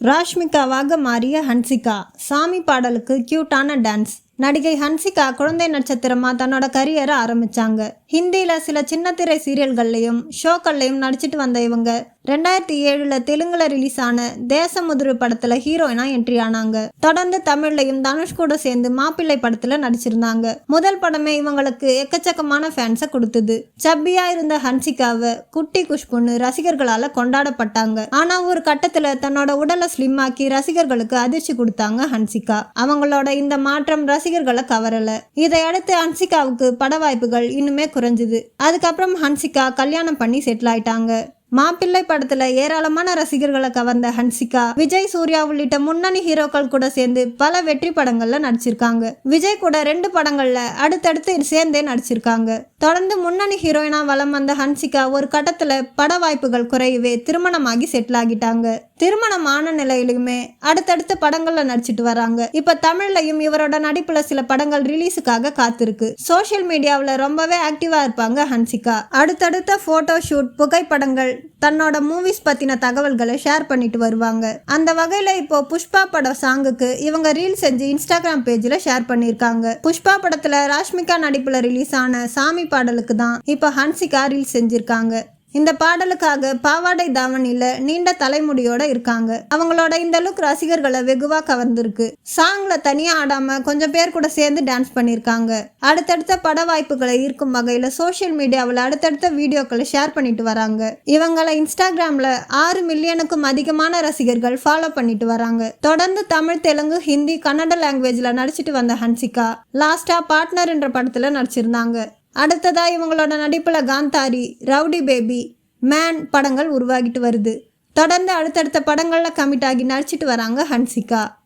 ராஷ்மிகாவாக மாறிய ஹன்சிகா. சாமி பாடலுக்கு கியூட்டான டான்ஸ் நடிகை ஹன்சிகா குழந்தை நட்சத்திரமா தன்னோட கரியரை ஆரம்பிச்சாங்க. ஹிந்தியில சில சின்னத்திரை சீரியல்கள்லையும் ஷோக்கள்லையும் நடிச்சிட்டு வந்த இவங்க. ரெண்டாயிரத்தி ஏழுல தெலுங்குல ரிலீஸ் ஆன தேசமுதுரு படத்துல ஹீரோயினா என்ட்ரி ஆனாங்க. தொடர்ந்து தமிழ்லையும் தனுஷ் கூட சேர்ந்து மாப்பிள்ளை படத்துல நடிச்சிருந்தாங்க. முதல் படமே இவங்களுக்கு எக்கச்சக்கமான ஃபேன்ஸை கொடுத்தது. சப்பியா இருந்த ஹன்சிகாவை குட்டி குஷ்புன்னு ரசிகர்களால கொண்டாடப்பட்டாங்க. ஆனா ஒரு கட்டத்துல தன்னோட உடலை ஸ்லிம் ஆக்கி ரசிகர்களுக்கு அதிர்ச்சி கொடுத்தாங்க ஹன்சிகா. அவங்களோட இந்த மாற்றம் ரசிகர்களை கவரல. இதையடுத்து ஹன்சிகாவுக்கு பட வாய்ப்புகள் இன்னுமே குறைஞ்சுது. அதுக்கப்புறம் ஹன்சிகா கல்யாணம் பண்ணி செட்டில் ஆயிட்டாங்க. மாப்பிள்ளை படத்துல ஏராளமான ரசிகர்களை கவர்ந்த ஹன்சிகா விஜய் சூர்யா உள்ளிட்ட முன்னணி ஹீரோக்கள் கூட சேர்ந்து பல வெற்றி படங்கள்ல நடிச்சிருக்காங்க. விஜய் கூட ரெண்டு படங்கள்ல அடுத்தடுத்து சேர்ந்தே நடிச்சிருக்காங்க. தொடர்ந்து முன்னணி ஹீரோயினா வலம் வந்த ஹன்சிகா ஒரு கட்டத்துல பட வாய்ப்புகள் குறையவே திருமணமாகி செட்டில் ஆகிட்டாங்க. திருமணம் ஆன நிலையிலுமே அடுத்தடுத்த படங்கள்ல நடிச்சிட்டு வராங்க. இப்ப தமிழ்லையும் இவரோட நடிப்புல சில படங்கள் ரிலீஸுக்காக காத்திருக்கு. சோஷியல் மீடியாவில் ரொம்பவே ஆக்டிவா இருப்பாங்க ஹன்சிகா. அடுத்தடுத்த போட்டோ ஷூட் புகைப்படங்கள் தன்னோட மூவிஸ் பத்தின தகவல்களை ஷேர் பண்ணிட்டு வருவாங்க. அந்த வகையில இப்போ புஷ்பா படம் சாங்குக்கு இவங்க ரீல் செஞ்சு இன்ஸ்டாகிராம் பேஜ்ல ஷேர் பண்ணிருக்காங்க. புஷ்பா படத்துல ராஷ்மிகா நடிப்புல ரிலீஸ் ஆன சாமி பாடலுக்கு தான் இப்போ ஹன்சிகா ரீல் செஞ்சிருக்காங்க. இந்த பாடலுக்காக பாவாடை தாவணியில நீண்ட தலைமுடியோட இருக்காங்க. அவங்களோட இந்த லுக் ரசிகர்களை வெகுவா கவர்ந்திருக்கு. சாங்ல தனியா ஆடாம கொஞ்சம் பேர் கூட சேர்ந்து டான்ஸ் பண்ணியிருக்காங்க அடுத்தடுத்த பட வாய்ப்புகளை ஈர்க்கும் வகையில சோஷியல் மீடியாவில் அடுத்தடுத்த வீடியோக்களை ஷேர் பண்ணிட்டு வராங்க. இவங்களை இன்ஸ்டாகிராம்ல ஆறு மில்லியனுக்கும் அதிகமான ரசிகர்கள் ஃபாலோ பண்ணிட்டு வராங்க. தொடர்ந்து தமிழ் தெலுங்கு ஹிந்தி கன்னட லாங்குவேஜ்ல நடிச்சிட்டு வந்த ஹன்சிகா லாஸ்டா பார்ட்னர் என்ற படத்துல நடிச்சிருந்தாங்க. அடுத்ததாக இவங்களோட நடிப்பில் காந்தாரி ரவுடி பேபி மேன் படங்கள் உருவாகிட்டு வருது. தொடர்ந்து அடுத்தடுத்த படங்களில் கமிட் ஆகி நடிச்சிட்டு வராங்க ஹன்சிகா.